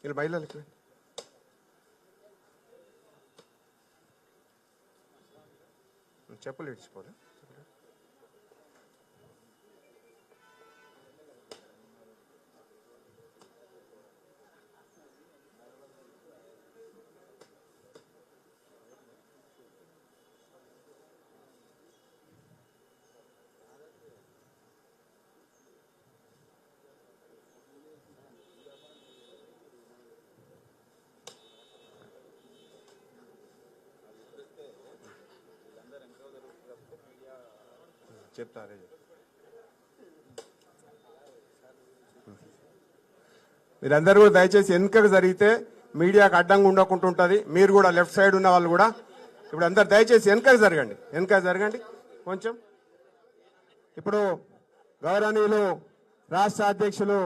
మీరు బయలుదేరి చెప్పులు ఇడిచిపోలే చెప్తారే మీరందరూ కూడా దయచేసి వెనుకకు జరిగితే మీడియాకు అడ్డంగా ఉండకుండా ఉంటుంది మీరు కూడా లెఫ్ట్ సైడ్ ఉన్న వాళ్ళు కూడా ఇప్పుడు అందరు దయచేసి వెనుకకు జరగండి. వెనుక జరగండి. కొంచెం. ఇప్పుడు గౌరవనీయులు రాష్ట్ర అధ్యక్షులు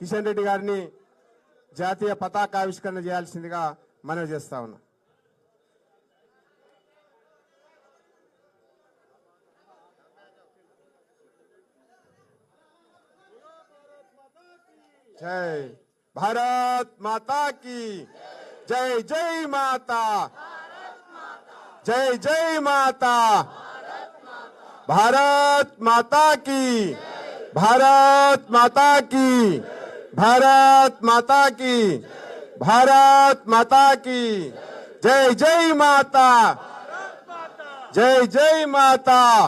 కిషన్ రెడ్డి గారిని జాతీయ పతాకావిష్కరణ చేయాల్సిందిగా మనవి చేస్తా ఉన్నా. जय भारत माता की। जय जय माता। जय जय माता। भारत माता की। भारत माता की। भारत माता की। भारत माता की। जय जय माता। जय जय माता।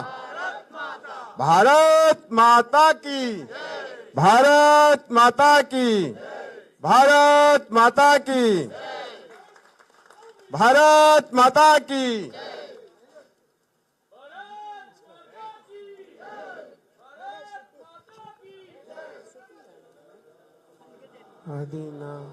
भारत माता की। भारत माता की। भारत माता की। भारत माता की। अदीना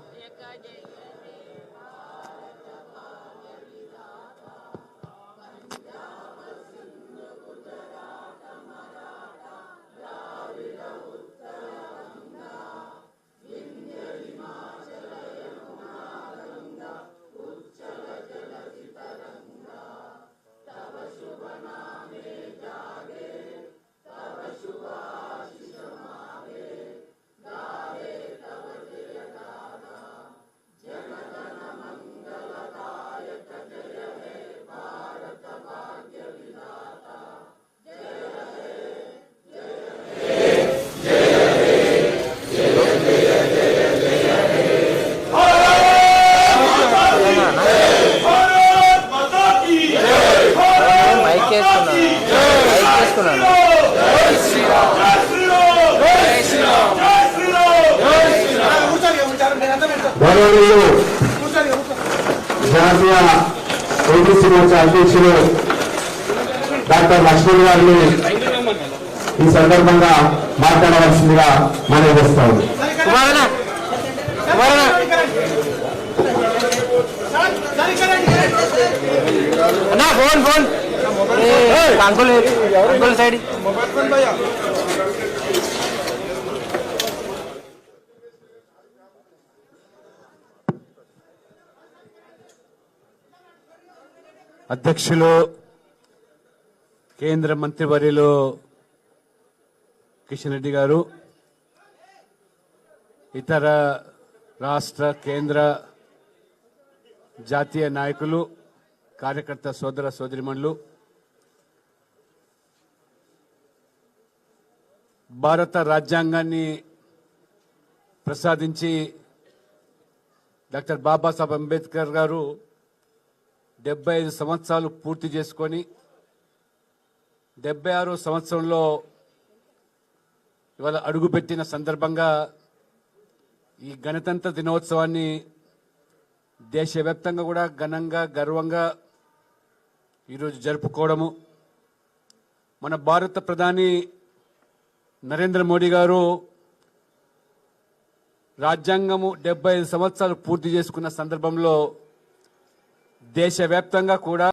సందర్భంగా మాట్లాడవలసిందిగా మనవి చేస్తా ఉంది కుమారన కుమారన అన్నా phone phone. Uncle uncle side. అధ్యక్షులు కేంద్ర మంత్రివర్యులు కిషన్ రెడ్డి గారు ఇతర రాష్ట్ర కేంద్ర జాతీయ నాయకులు కార్యకర్త సోదర సోదరిమణులు భారత రాజ్యాంగాన్ని ప్రసాదించి డాక్టర్ బాబాసాహెబ్ అంబేద్కర్ గారు డెబ్బై ఐదు సంవత్సరాలు పూర్తి చేసుకొని డెబ్బై ఆరో సంవత్సరంలో ఇవాళ అడుగుపెట్టిన సందర్భంగా ఈ గణతంత్ర దినోత్సవాన్ని దేశవ్యాప్తంగా కూడా ఘనంగా గర్వంగా ఈరోజు జరుపుకోవడము. మన భారత ప్రధాని నరేంద్ర మోడీ గారు రాజ్యాంగము డెబ్బై ఐదు సంవత్సరాలు పూర్తి చేసుకున్న సందర్భంలో దేశవ్యాప్తంగా కూడా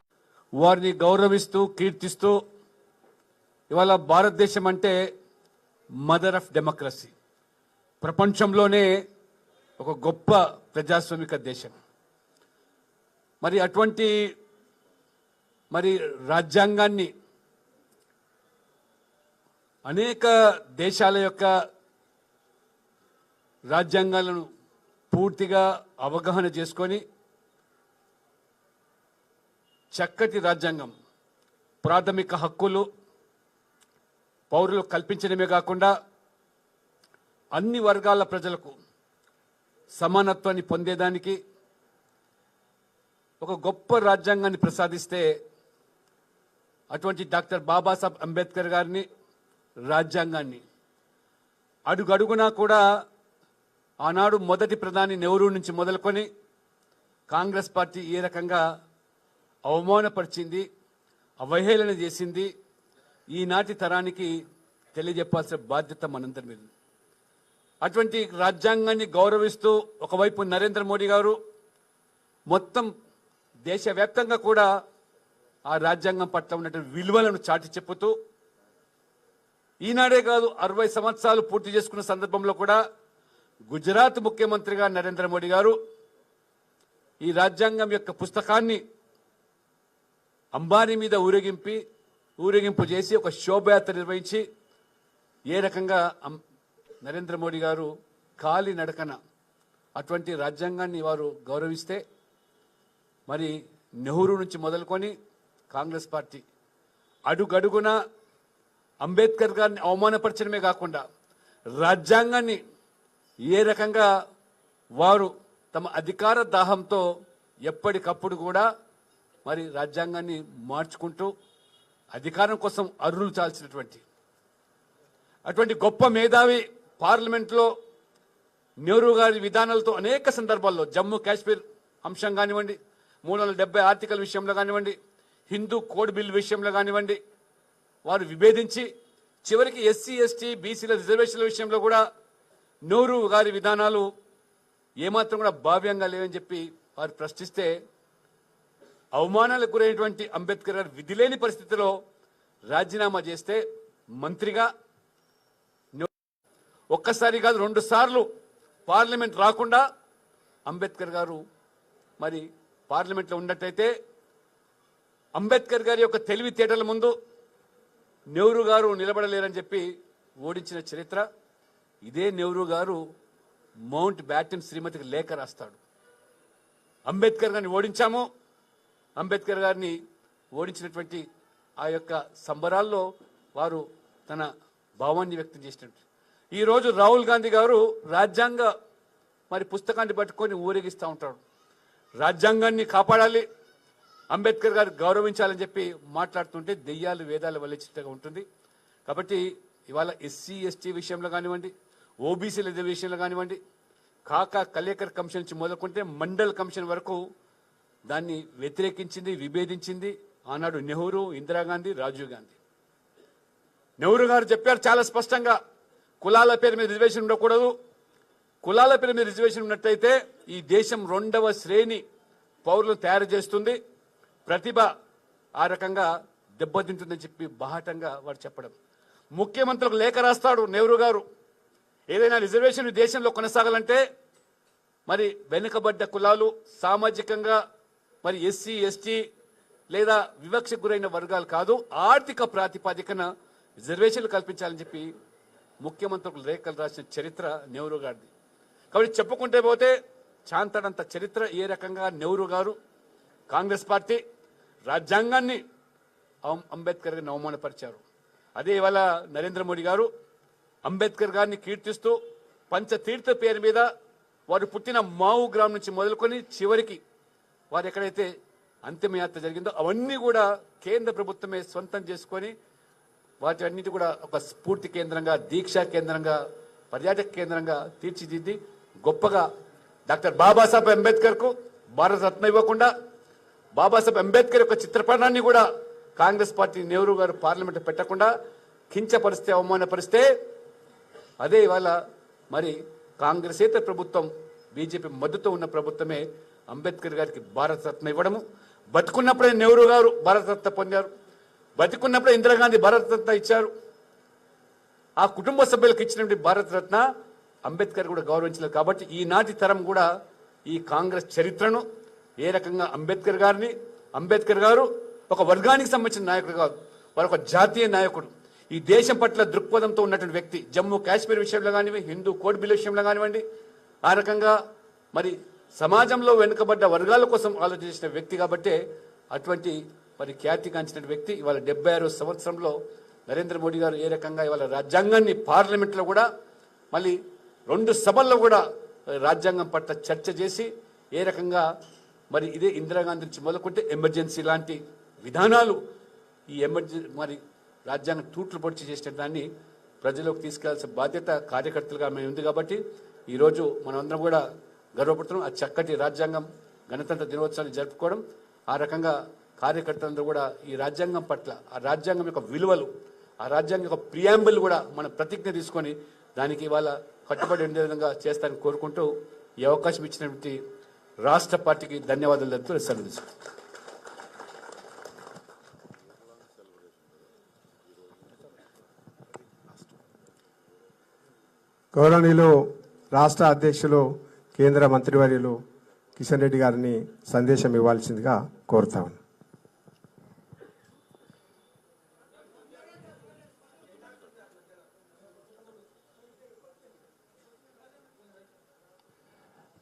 వారిని గౌరవిస్తూ కీర్తిస్తూ ఇవాళ భారతదేశం అంటే మదర్ ఆఫ్ డెమోక్రసీ. ప్రపంచంలోనే ఒక గొప్ప ప్రజాస్వామిక దేశం. మరి అటువంటి మరి రాజ్యాంగాన్ని అనేక దేశాల యొక్క రాజ్యాంగాలను పూర్తిగా అవగాహన చేసుకొని చక్కటి రాజ్యాంగం ప్రాథమిక హక్కులు పౌరులు కల్పించడమే కాకుండా అన్ని వర్గాల ప్రజలకు సమానత్వాన్ని పొందేదానికి ఒక గొప్ప రాజ్యాంగాన్ని ప్రసాదిస్తే అటువంటి డాక్టర్ బాబాసాహెబ్ అంబేద్కర్ గారిని రాజ్యాంగాన్ని అడుగడుగునా కూడా ఆనాడు మొదటి ప్రధాని నెహ్రూ నుంచి మొదలుకొని కాంగ్రెస్ పార్టీ ఏ రకంగా అవమానపరిచింది అవహేళన చేసింది ఈనాటి తరానికి తెలియజెప్పాల్సిన బాధ్యత మనందరి మీద ఉంది. అటువంటి రాజ్యాంగాన్ని గౌరవిస్తూ ఒకవైపు నరేంద్ర మోడీ గారు మొత్తం దేశవ్యాప్తంగా కూడా ఆ రాజ్యాంగం పట్ల ఉన్నటువంటి విలువలను చాటి చెప్పుతూ ఈనాడే కాదు అరవై సంవత్సరాలు పూర్తి చేసుకున్న సందర్భంలో కూడా గుజరాత్ ముఖ్యమంత్రిగా నరేంద్ర మోడీ గారు ఈ రాజ్యాంగం యొక్క పుస్తకాన్ని అంబానీ మీద ఊరేగింపి ఊరేగింపు చేసి ఒక శోభయాత్ర నిర్వహించి ఏ రకంగా నరేంద్ర మోడీ గారు కాలి నడకన అటువంటి రాజ్యాంగాన్ని వారు గౌరవిస్తే మరి నెహ్రూ నుంచి మొదలుకొని కాంగ్రెస్ పార్టీ అడుగడుగున అంబేద్కర్ గారిని అవమానపరచడమే కాకుండా రాజ్యాంగాన్ని ఏ రకంగా వారు తమ అధికార దాహంతో ఎప్పటికప్పుడు కూడా మరి రాజ్యాంగాన్ని మార్చుకుంటూ అధికారం కోసం అర్రులు చాల్చినటువంటి అటువంటి గొప్ప మేధావి పార్లమెంట్లో నెహ్రూ గారి విధానాలతో అనేక సందర్భాల్లో జమ్మూ కాశ్మీర్ అంశం కానివ్వండి మూడు వందల డెబ్బై ఆర్టికల్ విషయంలో కానివ్వండి హిందూ కోడ్ బిల్ విషయంలో కానివ్వండి వారు విభేదించి చివరికి ఎస్సీ ఎస్టీ బీసీల రిజర్వేషన్ల విషయంలో కూడా నెహ్రూ గారి విధానాలు ఏమాత్రం కూడా భావ్యంగా లేవని చెప్పి వారు ప్రశ్నిస్తే అవమానాలకు గురైనటువంటి అంబేద్కర్ గారు విధి లేని పరిస్థితిలో రాజీనామా చేస్తే మంత్రిగా ఒక్కసారి కాదు రెండు సార్లు పార్లమెంట్ రాకుండా అంబేద్కర్ గారు మరి పార్లమెంట్లో ఉన్నట్టయితే అంబేద్కర్ గారి యొక్క తెలివితేటల ముందు నెహ్రూ గారు నిలబడలేరని చెప్పి ఓడించిన చరిత్ర. ఇదే నెహ్రూ గారు మౌంట్ బ్యాటన్ శ్రీమతికి లేఖ రాస్తాడు. అంబేద్కర్ గారిని ఓడించాము. అంబేద్కర్ గారిని ఓడించినటువంటి ఆ యొక్క సంబరాల్లో వారు తన భావాన్ని వ్యక్తం చేసినట్టు. ఈరోజు రాహుల్ గాంధీ గారు రాజ్యాంగ మరి పుస్తకాన్ని పట్టుకొని ఊరేగిస్తూ ఉంటాడు. రాజ్యాంగాన్ని కాపాడాలి అంబేద్కర్ గారు గౌరవించాలని చెప్పి మాట్లాడుతుంటే దెయ్యాలు వేదాలు వల్లెచ్చిట్టుగా ఉంటుంది. కాబట్టి ఇవాళ ఎస్సీ ఎస్టీ విషయంలో కానివ్వండి ఓబీసీల విషయంలో కానివ్వండి కాకా కలేకర్ కమిషన్ నుంచి మొదలుకుంటే మండల్ కమిషన్ వరకు దాన్ని వ్యతిరేకించింది విభేదించింది ఆనాడు నెహ్రూ ఇందిరాగాంధీ రాజీవ్ గాంధీ. నెహ్రూ గారు చెప్పారు చాలా స్పష్టంగా కులాల పేరు మీద రిజర్వేషన్ ఉండకూడదు. కులాల పేరు మీద రిజర్వేషన్ ఉన్నట్టయితే ఈ దేశం రెండవ శ్రేణి పౌరులు తయారు చేస్తుంది. ప్రతిభ ఆ రకంగా దెబ్బతింటుందని చెప్పి బాహటంగా వాడు చెప్పడం. ముఖ్యమంత్రులకు లేఖ రాస్తాడు నెహ్రూ గారు. ఏదైనా రిజర్వేషన్ దేశంలో కొనసాగాలంటే మరి వెనుకబడ్డ కులాలు సామాజికంగా మరి ఎస్సీ ఎస్టీ లేదా వివక్షకు గురైన వర్గాలు కాదు ఆర్థిక ప్రాతిపదికన రిజర్వేషన్లు కల్పించాలని చెప్పి ముఖ్యమంత్రులకు లేఖలు రాసిన చరిత్ర నెహ్రూ గారిది. కాబట్టి చెప్పుకుంటే పోతే చాంతడంత చరిత్ర ఏ రకంగా నెహ్రూ గారు కాంగ్రెస్ పార్టీ రాజ్యాంగాన్ని అంబేద్కర్ గారిని అవమానపరిచారు. అదే ఇవాళ నరేంద్ర మోడీ గారు అంబేద్కర్ గారిని కీర్తిస్తూ పంచతీర్థ పేరు మీద వారు పుట్టిన మావు గ్రామం నుంచి మొదలుకొని చివరికి వారు ఎక్కడైతే అంతిమయాత్ర జరిగిందో అవన్నీ కూడా కేంద్ర ప్రభుత్వమే సొంతం చేసుకొని వాటి అన్నిటి కూడా ఒక స్ఫూర్తి కేంద్రంగా దీక్షా కేంద్రంగా పర్యాటక కేంద్రంగా తీర్చిదిద్ది గొప్పగా డాక్టర్ బాబాసాహెబ్ అంబేద్కర్కు భారతరత్న ఇవ్వకుండా బాబాసాహెబ్ అంబేద్కర్ యొక్క చిత్రపటాన్ని కూడా కాంగ్రెస్ పార్టీ నెహ్రూ గారు పార్లమెంట్ పెట్టకుండా కించపరిస్తే అవమానపరిస్తే అదే ఇవాళ మరి కాంగ్రెసేతర ప్రభుత్వం బీజేపీ మద్దతు ఉన్న ప్రభుత్వమే అంబేద్కర్ గారికి భారతరత్న ఇవ్వడము. బతుకున్నప్పుడే నెహ్రూ గారు భారతరత్న పొందారు. బతికున్నప్పుడే ఇందిరాగాంధీ భారతరత్న ఇచ్చారు. ఆ కుటుంబ సభ్యులకు ఇచ్చినటువంటి భారతరత్న అంబేద్కర్ కూడా గౌరవించలేదు. కాబట్టి ఈనాటి తరం కూడా ఈ కాంగ్రెస్ చరిత్రను ఏ రకంగా అంబేద్కర్ గారిని అంబేద్కర్ గారు ఒక వర్గానికి సంబంధించిన నాయకుడు కాదు వారు ఒక జాతీయ నాయకుడు. ఈ దేశం పట్ల దృక్పథంతో ఉన్నటువంటి వ్యక్తి జమ్మూ కాశ్మీర్ విషయంలో కానివ్వండి హిందూ కోడ్ బిల్ విషయంలో కానివ్వండి ఆ రకంగా మరి సమాజంలో వెనుకబడ్డ వర్గాల కోసం ఆలోచించిన వ్యక్తి కాబట్టే అటువంటి మరి ఖ్యాతిగాంచిన వ్యక్తి ఇవాళ డెబ్బై ఆరో సంవత్సరంలో నరేంద్ర మోడీ గారు ఏ రకంగా ఇవాళ రాజ్యాంగాన్ని పార్లమెంట్లో కూడా మళ్ళీ రెండు సభల్లో కూడా రాజ్యాంగం పట్ల చర్చ చేసి ఏ రకంగా మరి ఇదే ఇందిరాగాంధీ నుంచి మొదలుకుంటే ఎమర్జెన్సీ లాంటి విధానాలు ఈ ఎమర్జెన్సీ మరి రాజ్యాంగం తూట్లు పొడిచి చేసిన దాన్ని ప్రజలకు తీసుకెళ్ళాల్సిన బాధ్యత కార్యకర్తలుగా మేము ఉంది కాబట్టి ఈరోజు మనమందరం కూడా గర్వపడుతున్నాం. ఆ చక్కటి రాజ్యాంగం గణతంత్ర దినోత్సవాన్ని జరుపుకోవడం ఆ రకంగా కార్యకర్తలందరూ కూడా ఈ రాజ్యాంగం పట్ల ఆ రాజ్యాంగం యొక్క విలువలు ఆ రాజ్యాంగం యొక్క ప్రియాంబుల్ కూడా మనం ప్రతిజ్ఞ తీసుకొని దానికి ఇవాళ కట్టుబడి ఉండే విధంగా చేస్తానని కోరుకుంటూ ఈ అవకాశం ఇచ్చినటువంటి రాష్ట్ర పార్టీకి ధన్యవాదాలు తెలుపుతూ సెలవు తీసుకుంటాను గౌరవనీయులు రాష్ట్ర అధ్యక్షులు కేంద్ర మంత్రివర్యులు కిషన్ రెడ్డి గారిని సందేశం ఇవ్వాల్సిందిగా కోరుతాను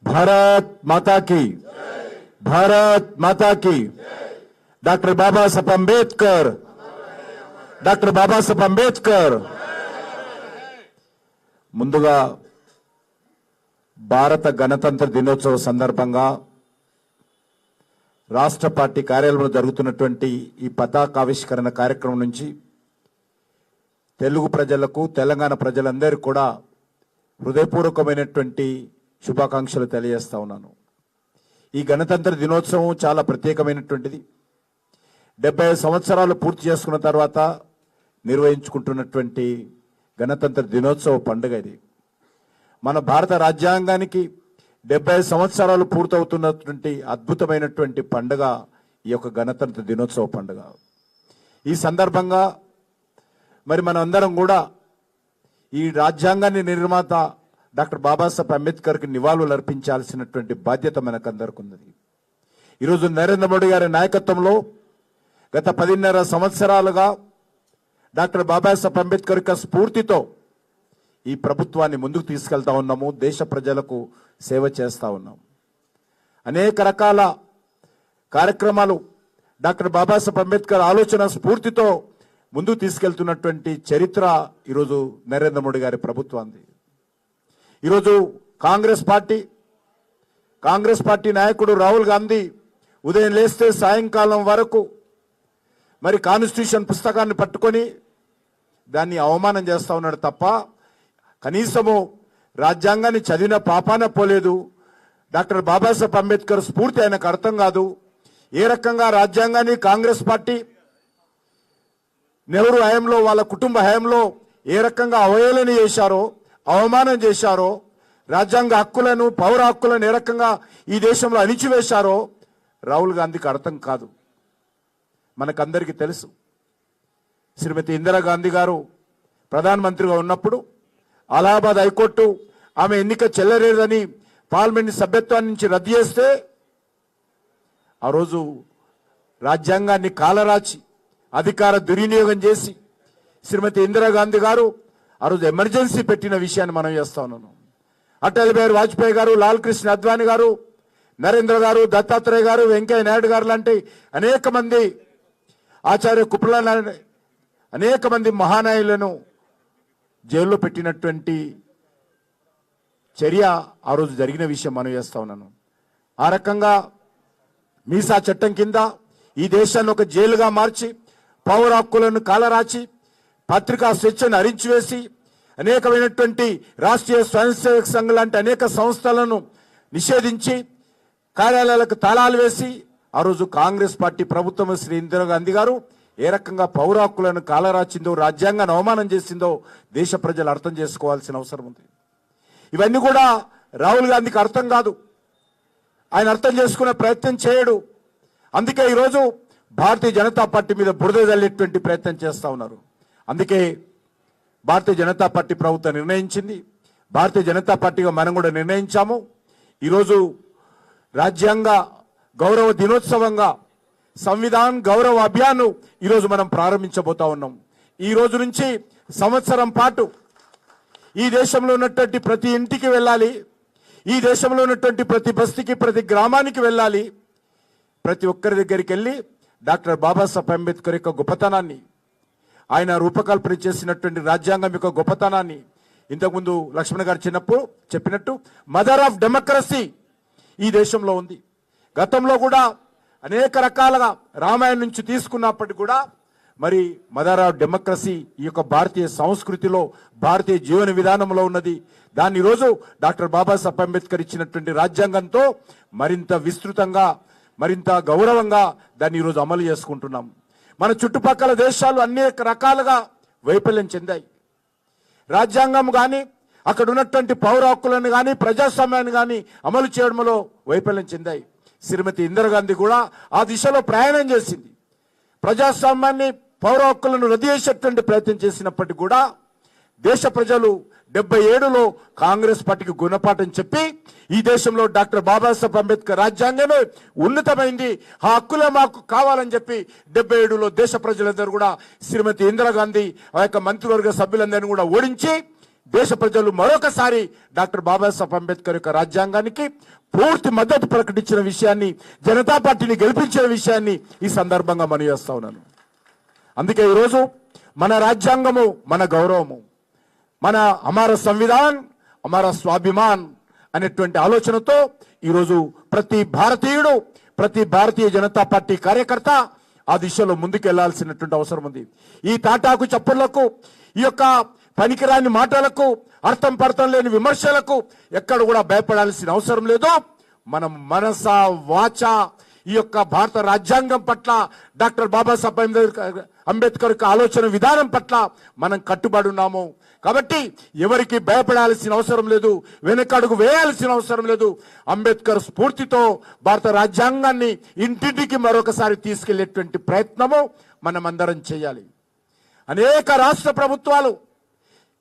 భారత్ మాతాకి భారత్ మాతాకి డాక్టర్ బాబాసాహెబ్ అంబేద్కర్. డాక్టర్ బాబాసాహెబ్ అంబేద్కర్. ముందుగా భారత గణతంత్ర దినోత్సవ సందర్భంగా రాష్ట్ర పార్టీ కార్యాలయంలో జరుగుతున్నటువంటి ఈ పతాకావిష్కరణ కార్యక్రమం నుంచి తెలుగు ప్రజలకు తెలంగాణ ప్రజలందరికీ కూడా హృదయపూర్వకమైనటువంటి శుభాకాంక్షలు తెలియజేస్తా ఉన్నాను. ఈ గణతంత్ర దినోత్సవం చాలా ప్రత్యేకమైనటువంటిది. డెబ్బై సంవత్సరాలు పూర్తి చేసుకున్న తర్వాత నిర్వహించుకుంటున్నటువంటి గణతంత్ర దినోత్సవ పండుగ ఇది. మన భారత రాజ్యాంగానికి డెబ్బై సంవత్సరాలు పూర్తవుతున్నటువంటి అద్భుతమైనటువంటి పండుగ ఈ యొక్క గణతంత్ర దినోత్సవ పండుగ. ఈ సందర్భంగా మరి మనం అందరం కూడా ఈ రాజ్యాంగాన్ని నిర్మాత డాక్టర్ బాబాసాహెబ్ అంబేద్కర్కి నివాళులు అర్పించాల్సినటువంటి బాధ్యత మనకందరికి ఉన్నది. ఈరోజు నరేంద్ర మోడీ గారి నాయకత్వంలో గత పదిన్నర సంవత్సరాలుగా డాక్టర్ బాబాసాహెబ్ అంబేద్కర్ యొక్క స్ఫూర్తితో ఈ ప్రభుత్వాన్ని ముందుకు తీసుకెళ్తా ఉన్నాము దేశ ప్రజలకు సేవ చేస్తూ ఉన్నాము. అనేక రకాల కార్యక్రమాలు డాక్టర్ బాబాసాహెబ్ అంబేద్కర్ ఆలోచన స్ఫూర్తితో ముందుకు తీసుకెళ్తున్నటువంటి చరిత్ర ఈరోజు నరేంద్ర మోడీ గారి ప్రభుత్వాన్ని ఈరోజు కాంగ్రెస్ పార్టీ కాంగ్రెస్ పార్టీ నాయకుడు రాహుల్ గాంధీ ఉదయం లేస్తే సాయంకాలం వరకు మరి కాన్స్టిట్యూషన్ పుస్తకాన్ని పట్టుకొని దాన్ని అవమానం చేస్తూ ఉన్నాడు తప్ప కనీసము రాజ్యాంగాన్ని చదివిన పాపాన పోలేదు. డాక్టర్ బాబాసాహెబ్ అంబేద్కర్ స్ఫూర్తి ఆయనకు అర్థం కాదు. ఏ రకంగా రాజ్యాంగాన్ని కాంగ్రెస్ పార్టీ నెహ్రూ హయాంలో వాళ్ళ కుటుంబ హయాంలో ఏ రకంగా అవహేళన చేశారో అవమానం చేశారో రాజ్యాంగ హక్కులను పౌర హక్కులను ఏ రకంగా ఈ దేశంలో అణిచివేశారో రాహుల్ గాంధీకి అర్థం కాదు. మనకందరికీ తెలుసు. శ్రీమతి ఇందిరాగాంధీ గారు ప్రధానమంత్రిగా ఉన్నప్పుడు అలహాబాద్ హైకోర్టు ఆమె ఎన్నిక చెల్లరేదని పార్లమెంట్ సభ్యత్వాన్ని నుంచి రద్దు చేస్తే ఆ రోజు రాజ్యాంగాన్ని కాలరాచి అధికార దుర్వినియోగం చేసి శ్రీమతి ఇందిరాగాంధీ గారు ఆ రోజు ఎమర్జెన్సీ పెట్టిన విషయాన్ని మనం చేస్తా ఉన్నాను. అటల్ బిహారీ వాజ్పేయి గారు లాల్ కృష్ణ అద్వానీ గారు నరేంద్ర గారు దత్తాత్రేయ గారు వెంకయ్య నాయుడు గారు లాంటి అనేక మంది ఆచార్య కుప్ల అనేక మంది మహానాయులను జైల్లో పెట్టినటువంటి చర్య ఆ రోజు జరిగిన విషయం మనం చేస్తా ఉన్నాను. ఆ రకంగా మీసా చట్టం కింద ఈ దేశాన్ని ఒక జైలుగా మార్చి పౌర హక్కులను కాలరాచి పత్రికా స్వేచ్ఛను అరించివేసి అనేకమైనటువంటి రాష్ట్రీయ స్వయం సేవక సంఘం లాంటి అనేక సంస్థలను నిషేధించి కార్యాలయాలకు తాళాలు వేసి ఆ రోజు కాంగ్రెస్ పార్టీ ప్రభుత్వం శ్రీ ఇందిరాగాంధీ గారు ఏ రకంగా పౌర హక్కులను కాలరాచిందో రాజ్యాంగాన్ని అవమానం చేసిందో దేశ ప్రజలు అర్థం చేసుకోవాల్సిన అవసరం ఉంది. ఇవన్నీ కూడా రాహుల్ గాంధీకి అర్థం కాదు. ఆయన అర్థం చేసుకునే ప్రయత్నం చేయడు. అందుకే ఈరోజు భారతీయ జనతా పార్టీ మీద బురద జల్లేటువంటి ప్రయత్నం చేస్తూ ఉన్నారు. అందుకే భారతీయ జనతా పార్టీ ప్రభుత్వం నిర్ణయించింది. భారతీయ జనతా పార్టీగా మనం కూడా నిర్ణయించాము. ఈరోజు రాజ్యాంగ గౌరవ దినోత్సవంగా సంవిధాన్ గౌరవ అభియాన్ ఈరోజు మనం ప్రారంభించబోతా ఉన్నాం. ఈ రోజు నుంచి సంవత్సరం పాటు ఈ దేశంలో ఉన్నటువంటి ప్రతి ఇంటికి వెళ్ళాలి ఈ దేశంలో ఉన్నటువంటి ప్రతి బస్తీకి ప్రతి గ్రామానికి వెళ్ళాలి. ప్రతి ఒక్కరి దగ్గరికి వెళ్ళి డాక్టర్ బాబాసాహెబ్ అంబేద్కర్ యొక్క గొప్పతనాన్ని ఆయన రూపకల్పన చేసినటువంటి రాజ్యాంగం యొక్క గొప్పతనాన్ని ఇంతకుముందు లక్ష్మణ్ గారు చిన్నప్పుడు చెప్పినట్టు మదర్ ఆఫ్ డెమోక్రసీ ఈ దేశంలో ఉంది. గతంలో కూడా అనేక రకాలుగా రామాయణం నుంచి తీసుకున్నప్పటికీ కూడా మరి మదర్ ఆఫ్ డెమోక్రసీ ఈ యొక్క భారతీయ సంస్కృతిలో భారతీయ జీవన విధానంలో ఉన్నది. దాన్ని ఈరోజు డాక్టర్ బాబాసాహెబ్ అంబేద్కర్ ఇచ్చినటువంటి రాజ్యాంగంతో మరింత విస్తృతంగా మరింత గౌరవంగా దాన్ని ఈరోజు అమలు చేసుకుంటున్నాం. మన చుట్టుపక్కల దేశాలు అనేక రకాలుగా వైఫల్యం చెందాయి. రాజ్యాంగం కానీ అక్కడ ఉన్నటువంటి పౌర హక్కులను కానీ ప్రజాస్వామ్యాన్ని కానీ అమలు చేయడంలో వైఫల్యం చెందాయి. శ్రీమతి ఇందిరాగాంధీ కూడా ఆ దిశలో ప్రయాణం చేసింది. ప్రజాస్వామ్యాన్ని పౌర హక్కులను రద్దు చేసేటువంటి ప్రయత్నం చేసినప్పటికీ కూడా దేశ ప్రజలు డెబ్బై ఏడులో కాంగ్రెస్ పార్టీకి గుణపాఠం చెప్పి ఈ దేశంలో డాక్టర్ బాబాసాహెబ్ అంబేద్కర్ రాజ్యాంగమే ఉన్నతమైంది ఆ హక్కులే మాకు కావాలని చెప్పి డెబ్బై ఏడులో దేశ ప్రజలందరూ కూడా శ్రీమతి ఇందిరాగాంధీ ఆ యొక్క మంత్రివర్గ సభ్యులందరినీ కూడా ఓడించి దేశ ప్రజలు మరొకసారి డాక్టర్ బాబాసాహెబ్ అంబేద్కర్ యొక్క రాజ్యాంగానికి పూర్తి మద్దతు ప్రకటించిన విషయాన్ని జనతా పార్టీని గెలిపించిన విషయాన్ని ఈ సందర్భంగా మనం చేస్తా ఉన్నాను. అందుకే ఈరోజు మన రాజ్యాంగము మన గౌరవము మన అమర సంవిధాన్ అమర స్వాభిమాన్ అనేటువంటి ఆలోచనతో ఈరోజు ప్రతి భారతీయుడు ప్రతి భారతీయ జనతా పార్టీ కార్యకర్త ఆ దిశలో ముందుకు వెళ్ళాల్సినటువంటి అవసరం ఉంది. ఈ తాటాకు చప్పుళ్ళకు ఈ యొక్క పనికిరాని మాటలకు అర్థం పర్థం లేని విమర్శలకు ఎక్కడ కూడా భయపడాల్సిన అవసరం లేదు. మనం మనస వాచ ఈ యొక్క భారత రాజ్యాంగం పట్ల డాక్టర్ బాబాసాహెబ్ అంబేద్కర్ అంబేద్కర్ ఆలోచన విధానం పట్ల మనం కట్టుబడి ఉన్నాము. కాబట్టి ఎవరికి భయపడాల్సిన అవసరం లేదు వెనకడుగు వేయాల్సిన అవసరం లేదు. అంబేద్కర్ స్ఫూర్తితో భారత రాజ్యాంగాన్ని ఇంటింటికి మరొకసారి తీసుకెళ్ళేటువంటి ప్రయత్నము మనం అందరం చేయాలి. అనేక రాష్ట్ర ప్రభుత్వాలు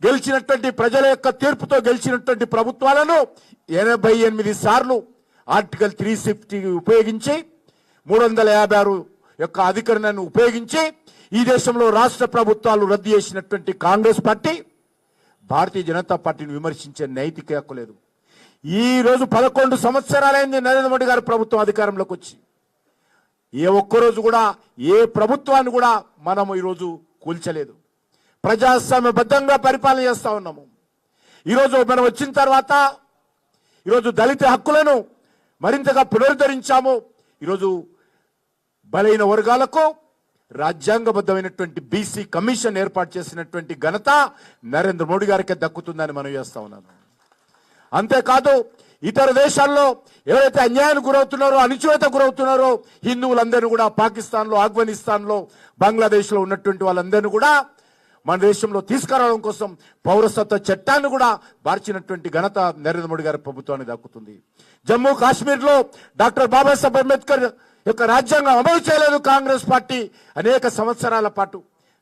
గెలిచినటువంటి ప్రజల యొక్క తీర్పుతో గెలిచినటువంటి ప్రభుత్వాలను ఎనభై ఎనిమిది సార్లు ఆర్టికల్ త్రీ ఫిఫ్టీ ఉపయోగించి మూడు వందల యాభై ఆరు యొక్క అధికరణను ఉపయోగించి ఈ దేశంలో రాష్ట్ర ప్రభుత్వాలు రద్దు చేసినటువంటి కాంగ్రెస్ పార్టీ భారతీయ జనతా పార్టీని విమర్శించే నైతిక హక్కు లేదు. ఈ రోజు పదకొండు సంవత్సరాలైంది నరేంద్ర మోడీ గారు ప్రభుత్వం అధికారంలోకి వచ్చి. ఏ ఒక్కరోజు కూడా ఏ ప్రభుత్వాన్ని కూడా మనము ఈరోజు కూల్చలేదు. ప్రజాస్వామ్యబద్ధంగా పరిపాలన చేస్తూ ఉన్నాము. ఈరోజు మనం వచ్చిన తర్వాత ఈరోజు దళిత హక్కులను మరింతగా పునరుద్ధరించాము. ఈరోజు బలైన వర్గాలకు రాజ్యాంగబద్ధమైనటువంటి బీసీ కమిషన్ ఏర్పాటు చేసినటువంటి ఘనత నరేంద్ర మోడీ గారికి దక్కుతుందని మనం చేస్తా ఉన్నాను అంతేకాదు ఇతర దేశాల్లో ఎవరైతే అన్యాయానికి గురవుతున్నారో అణిచివేత గురవుతున్నారో హిందువులందరినీ కూడా పాకిస్తాన్లో ఆఫ్ఘనిస్తాన్లో బంగ్లాదేశ్లో ఉన్నటువంటి వాళ్ళందరినీ కూడా మన దేశంలో తీసుకురావడం కోసం పౌరసత్వ చట్టాన్ని కూడా మార్చినటువంటి ఘనత నరేంద్ర మోడీ గారి ప్రభుత్వాన్ని దక్కుతుంది. జమ్మూ కాశ్మీర్లో డాక్టర్ బాబాసాహెబ్ అంబేద్కర్ యొక్క రాజ్యాంగం అమలు చేయలేదు కాంగ్రెస్ పార్టీ అనేక సంవత్సరాల పాటు.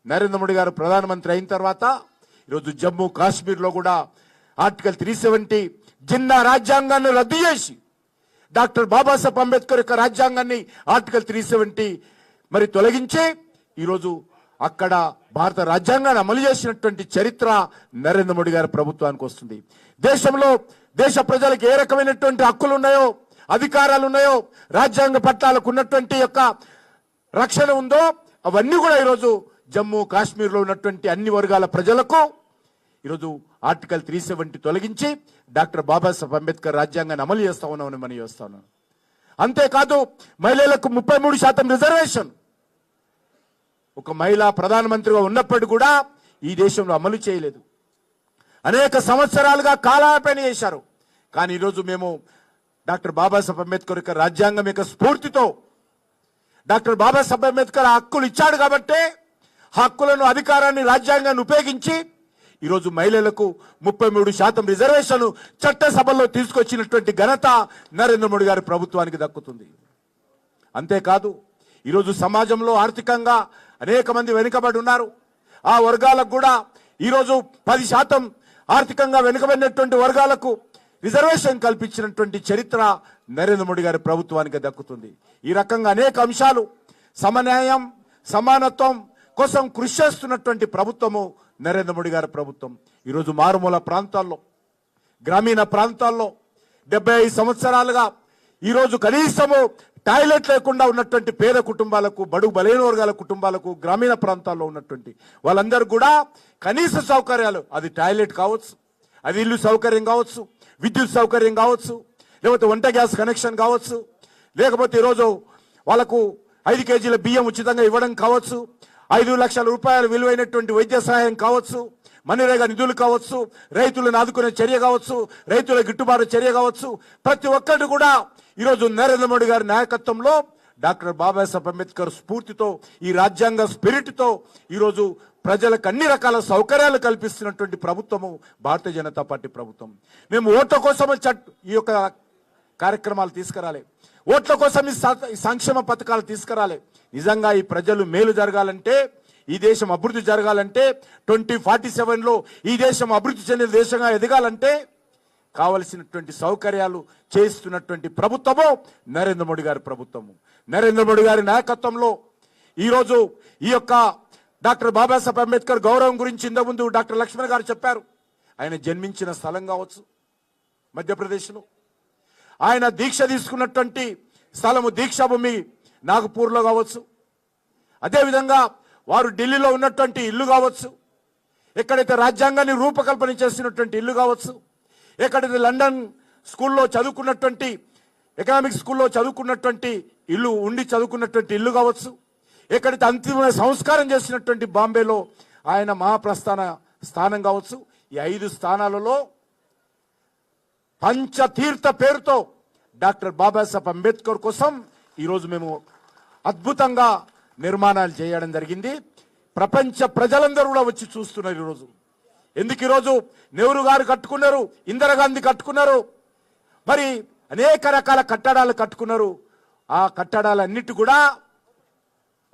నరేంద్ర మోడీ గారు ప్రధానమంత్రి అయిన తర్వాత ఈరోజు జమ్మూ కాశ్మీర్లో కూడా ఆర్టికల్ త్రీ సెవెంటీ జిన్నా రాజ్యాంగాన్ని రద్దు చేసి డాక్టర్ బాబాసాహెబ్ అంబేద్కర్ యొక్క రాజ్యాంగాన్ని ఆర్టికల్ త్రీ సెవెంటీ మరి తొలగించి ఈరోజు అక్కడ భారత రాజ్యాంగాన్ని అమలు చేసినటువంటి చరిత్ర నరేంద్ర మోడీ గారి ప్రభుత్వానికి వస్తుంది. దేశంలో దేశ ప్రజలకు ఏ రకమైనటువంటి హక్కులు ఉన్నాయో అధికారాలు ఉన్నాయో రాజ్యాంగ పట్టాలకు ఉన్నటువంటి యొక్క రక్షణ ఉందో అవన్నీ కూడా ఈరోజు జమ్మూ కాశ్మీర్లో ఉన్నటువంటి అన్ని వర్గాల ప్రజలకు ఈరోజు ఆర్టికల్ త్రీ సెవెంటీ తొలగించి డాక్టర్ బాబాసాహెబ్ అంబేద్కర్ రాజ్యాంగాన్ని అమలు చేస్తా ఉన్నామని మనం చేస్తా ఉన్నాను అంతేకాదు మహిళలకు ముప్పై మూడు శాతం రిజర్వేషన్ ఒక మహిళా ప్రధానమంత్రిగా ఉన్నప్పటికీ కూడా ఈ దేశంలో అమలు చేయలేదు. అనేక సంవత్సరాలుగా కాలాపన చేశారు. కానీ ఈరోజు మేము డాక్టర్ బాబాసాహెబ్ అంబేద్కర్ యొక్క రాజ్యాంగం యొక్క స్ఫూర్తితో డాక్టర్ బాబాసాహెబ్ అంబేద్కర్ హక్కులు ఇచ్చాడు కాబట్టి హక్కులను అధికారాన్ని రాజ్యాంగాన్ని ఉపయోగించి ఈరోజు మహిళలకు ముప్పై మూడు శాతం రిజర్వేషన్ చట్టసభల్లో తీసుకొచ్చినటువంటి ఘనత నరేంద్ర మోడీ గారి ప్రభుత్వానికి దక్కుతుంది. అంతేకాదు ఈరోజు సమాజంలో ఆర్థికంగా అనేక మంది వెనుకబడి ఉన్నారు. ఆ వర్గాలకు కూడా ఈరోజు పది శాతం ఆర్థికంగా వెనుకబడినటువంటి వర్గాలకు రిజర్వేషన్ కల్పించినటువంటి చరిత్ర నరేంద్ర మోడీ గారి ప్రభుత్వానికి దక్కుతుంది. ఈ రకంగా అనేక అంశాలు సమన్యాయం సమానత్వం కోసం కృషి చేస్తున్నటువంటి ప్రభుత్వము నరేంద్ర మోడీ గారి ప్రభుత్వం. ఈరోజు మారుమూల ప్రాంతాల్లో గ్రామీణ ప్రాంతాల్లో డెబ్బై ఐదు సంవత్సరాలుగా ఈరోజు కనీసము టాయిలెట్ లేకుండా ఉన్నటువంటి పేద కుటుంబాలకు బడుగు బలైన వర్గాల కుటుంబాలకు గ్రామీణ ప్రాంతాల్లో ఉన్నటువంటి వాళ్ళందరూ కూడా కనీస సౌకర్యాలు అది టాయిలెట్ కావచ్చు అది ఇల్లు సౌకర్యం కావచ్చు విద్యుత్ సౌకర్యం కావచ్చు లేకపోతే వంట గ్యాస్ కనెక్షన్ కావచ్చు లేకపోతే ఈరోజు వాళ్ళకు ఐదు కేజీల బియ్యం ఉచితంగా ఇవ్వడం కావచ్చు ఐదు లక్షల రూపాయల విలువైనటువంటి వైద్య సహాయం కావచ్చు మనరేగా నిధులు కావచ్చు రైతులను ఆదుకునే చర్య కావచ్చు రైతుల గిట్టుబాటు చర్య కావచ్చు ప్రతి ఒక్కటి కూడా ఈరోజు నరేంద్ర మోడీ గారి నాయకత్వంలో డాక్టర్ బాబాసాహెబ్ అంబేద్కర్ స్ఫూర్తితో ఈ రాజ్యాంగ స్పిరిట్తో ఈరోజు ప్రజలకు అన్ని రకాల సౌకర్యాలు కల్పిస్తున్నటువంటి ప్రభుత్వము భారతీయ జనతా పార్టీ ప్రభుత్వం. మేము ఓట్ల కోసం చట్ ఈ యొక్క కార్యక్రమాలు తీసుకురాలి. ఓట్ల కోసం ఈ ఈ సంక్షేమ పథకాలు తీసుకురాలి. నిజంగా ఈ ప్రజలు మేలు జరగాలంటే ఈ దేశం అభివృద్ధి జరగాలంటే ట్వంటీ ఫార్టీ సెవెన్లో ఈ దేశం అభివృద్ధి చెందిన దేశంగా ఎదగాలంటే కావలసినటువంటి సౌకర్యాలు చేస్తున్నటువంటి ప్రభుత్వము నరేంద్ర మోడీ గారి ప్రభుత్వము. నరేంద్ర మోడీ గారి నాయకత్వంలో ఈరోజు ఈ యొక్క డాక్టర్ బాబాసాహెబ్ అంబేద్కర్ గౌరవం గురించి ఇంతకుముందు డాక్టర్ లక్ష్మణ్ గారు చెప్పారు. ఆయన జన్మించిన స్థలం కావచ్చు మధ్యప్రదేశ్లో. ఆయన దీక్ష తీసుకున్నటువంటి స్థలము దీక్షాభూమి నాగపూర్లో కావచ్చు. అదేవిధంగా వారు ఢిల్లీలో ఉన్నటువంటి ఇల్లు కావచ్చు ఎక్కడైతే రాజ్యాంగాన్ని రూపకల్పన చేసినటువంటి ఇల్లు కావచ్చు ఎక్కడైతే లండన్ స్కూల్లో చదువుకున్నటువంటి ఎకనామిక్స్ స్కూల్లో చదువుకున్నటువంటి ఇల్లు ఉండి చదువుకున్నటువంటి ఇల్లు కావచ్చు ఎక్కడైతే అంతిమ సంస్కారం చేసినటువంటి బాంబేలో ఆయన మహాప్రస్థాన స్థానం కావచ్చు ఈ ఐదు స్థానాలలో పంచతీర్థ పేరుతో డాక్టర్ బాబాసాహెబ్ అంబేద్కర్ కోసం ఈరోజు మేము అద్భుతంగా నిర్మాణాలు చేయడం జరిగింది. ప్రపంచ ప్రజలందరూ కూడా వచ్చి చూస్తున్నారు ఈరోజు. ఎందుకు ఈరోజు నెహ్రూ గారు కట్టుకున్నారు ఇందిరాగాంధీ కట్టుకున్నారు మరి అనేక రకాల కట్టడాలు కట్టుకున్నారు. ఆ కట్టడాలన్నిటి కూడా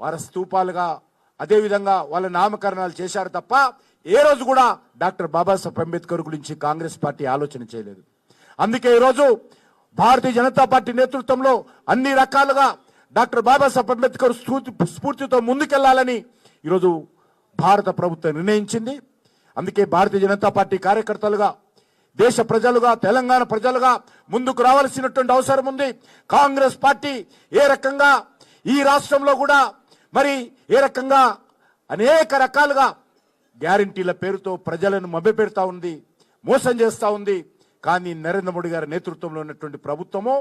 వారి స్తూపాలుగా అదేవిధంగా వాళ్ళ నామకరణాలు చేశారు తప్ప ఏ రోజు కూడా డాక్టర్ బాబాసాహెబ్ అంబేద్కర్ గురించి కాంగ్రెస్ పార్టీ ఆలోచన చేయలేదు. అందుకే ఈరోజు భారతీయ జనతా పార్టీ నేతృత్వంలో అన్ని రకాలుగా డాక్టర్ బాబాసాహెబ్ అంబేద్కర్ స్ఫూర్తి స్ఫూర్తితో ముందుకెళ్ళాలని ఈరోజు భారత ప్రభుత్వం నిర్ణయించింది. అందుకే భారతీయ జనతా పార్టీ కార్యకర్తలుగా దేశ ప్రజలుగా తెలంగాణ ప్రజలుగా ముందుకు రావాల్సినటువంటి అవసరం ఉంది. కాంగ్రెస్ పార్టీ ఏ రకంగా ఈ రాష్ట్రంలో కూడా మరి ఏ రకంగా అనేక రకాలుగా గ్యారంటీల పేరుతో ప్రజలను మభ్యపెడతా ఉంది మోసం చేస్తూ ఉంది. కానీ నరేంద్ర మోడీ గారి నేతృత్వంలో ఉన్నటువంటి ప్రభుత్వము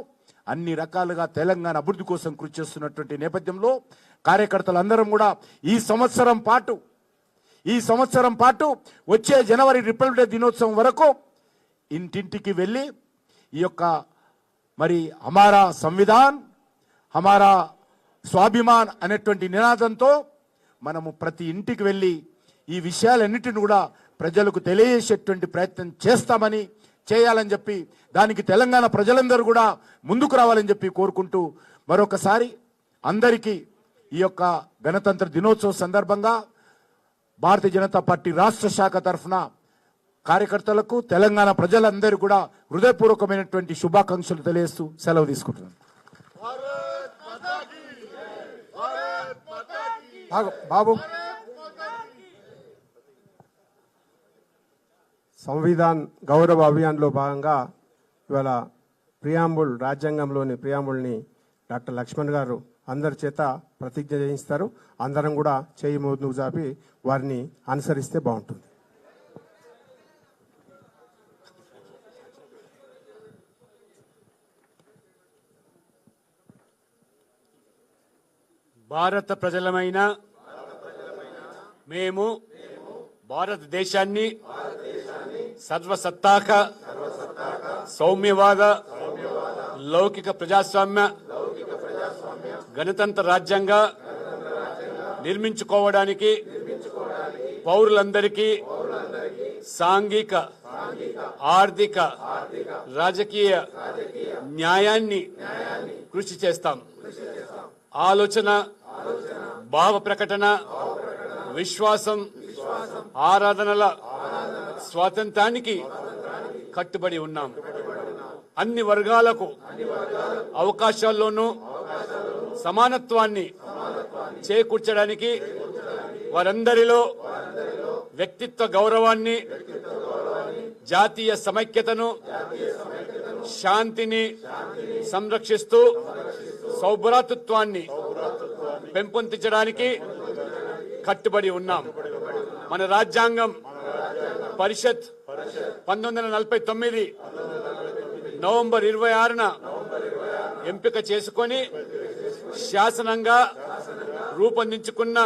అన్ని రకాలుగా తెలంగాణ అభివృద్ధి కోసం కృషి చేస్తున్నటువంటి నేపథ్యంలో కార్యకర్తలందరం కూడా ఈ సంవత్సరం పాటు ఈ సంవత్సరం పాటు వచ్చే జనవరి రిపబ్లిక్ డే దినోత్సవం వరకు ఇంటింటికి వెళ్ళి ఈ యొక్క మరి హమారా సంవిధాన్ హమారా స్వాభిమాన్ అనేటువంటి నినాదంతో మనము ప్రతి ఇంటికి వెళ్ళి ఈ విషయాలన్నిటిని కూడా ప్రజలకు తెలియజేసేటువంటి ప్రయత్నం చేస్తామని చేయాలని చెప్పి దానికి తెలంగాణ ప్రజలందరూ కూడా ముందుకు రావాలని చెప్పి కోరుకుంటూ మరొకసారి అందరికీ ఈ యొక్క గణతంత్ర దినోత్సవం సందర్భంగా భారతీయ జనతా పార్టీ రాష్ట్ర శాఖ తరఫున కార్యకర్తలకు తెలంగాణ ప్రజలందరూ కూడా హృదయపూర్వకమైనటువంటి శుభాకాంక్షలు తెలియజేస్తూ సెలవు తీసుకుంటున్నాను. బాబు సంవిధాన్ గౌరవ అభియాన్లో భాగంగా ఇవాళ ప్రియాంబుల్ రాజ్యాంగంలోని ప్రియాంబుల్ని డాక్టర్ లక్ష్మణ్ గారు అందరి చేత ప్రతిజ్ఞ చేయిస్తారు. అందరం కూడా చేయి ముందుకు చాపి వారిని అనుసరిస్తే బాగుంటుంది. భారత ప్రజలమైన మేము భారతదేశాన్ని సర్వసత్తాక సౌమ్యవాద లౌకిక ప్రజాస్వామ్య గణతంత్ర రాజ్యంగా నిర్మించుకోవడానికి పౌరులందరికీ సాంఘిక ఆర్థిక రాజకీయ న్యాయాన్ని కృషి చేస్తాం. ఆలోచన భావ ప్రకటన విశ్వాసం ఆరాధనల స్వాతంత్రానికి కట్టుబడి ఉన్నాం. అన్ని వర్గాలకు అవకాశాల్లోనూ సమానత్వాన్ని చేకూర్చడానికి వారందరిలో వ్యక్తిత్వ గౌరవాన్ని జాతీయ సమైక్యతను శాంతిని సంరక్షిస్తూ సౌభ్రాతృత్వాన్ని పెంపొందించడానికి కట్టుబడి ఉన్నాం. మన రాజ్యాంగం పరిషత్. పంతొమ్మిది వందల నలభై తొమ్మిది నవంబర్ ఇరవై ఆరున ఎంపిక చేసుకొని శాసనంగా రూపొందించుకున్న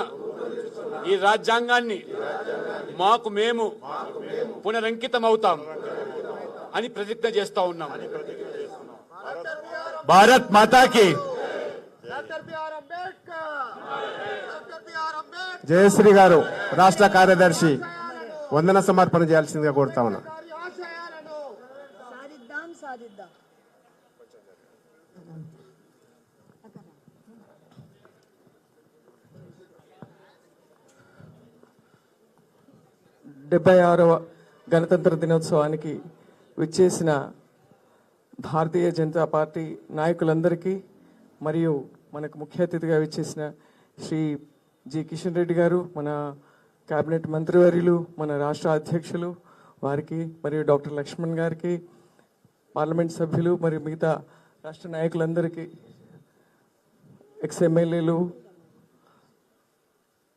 ఈ రాజ్యాంగాన్ని మాకు మేము పునరంకితం అవుతాం అని ప్రతిజ్ఞ చేస్తా ఉన్నాం. భారత్ మాతాకి జయశ్రీ గారు రాష్ట్ర కార్యదర్శి. వందన సమర్పణ చేయాల్సిందిగా కోరుతా ఉన్నా. డెబ్బై ఆరవ గణతంత్ర దినోత్సవానికి విచ్చేసిన భారతీయ జనతా పార్టీ నాయకులందరికీ మరియు మనకు ముఖ్య అతిథిగా విచ్చేసిన శ్రీ జి కిషన్ రెడ్డి గారు మన కేబినెట్ మంత్రివర్యులు మన రాష్ట్ర అధ్యక్షులు వారికి మరియు డాక్టర్ లక్ష్మణ్ గారికి పార్లమెంట్ సభ్యులు మరియు మిగతా రాష్ట్ర నాయకులందరికీ ఎక్స్ ఎమ్మెల్యేలు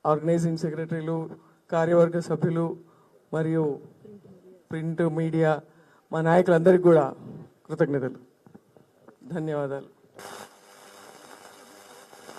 ఆర్గనైజింగ్ సెక్రటరీలు కార్యవర్గ సభ్యులు మరియు ప్రింట్ మీడియా మా నాయకులందరికీ కూడా కృతజ్ఞతలు. ధన్యవాదాలు.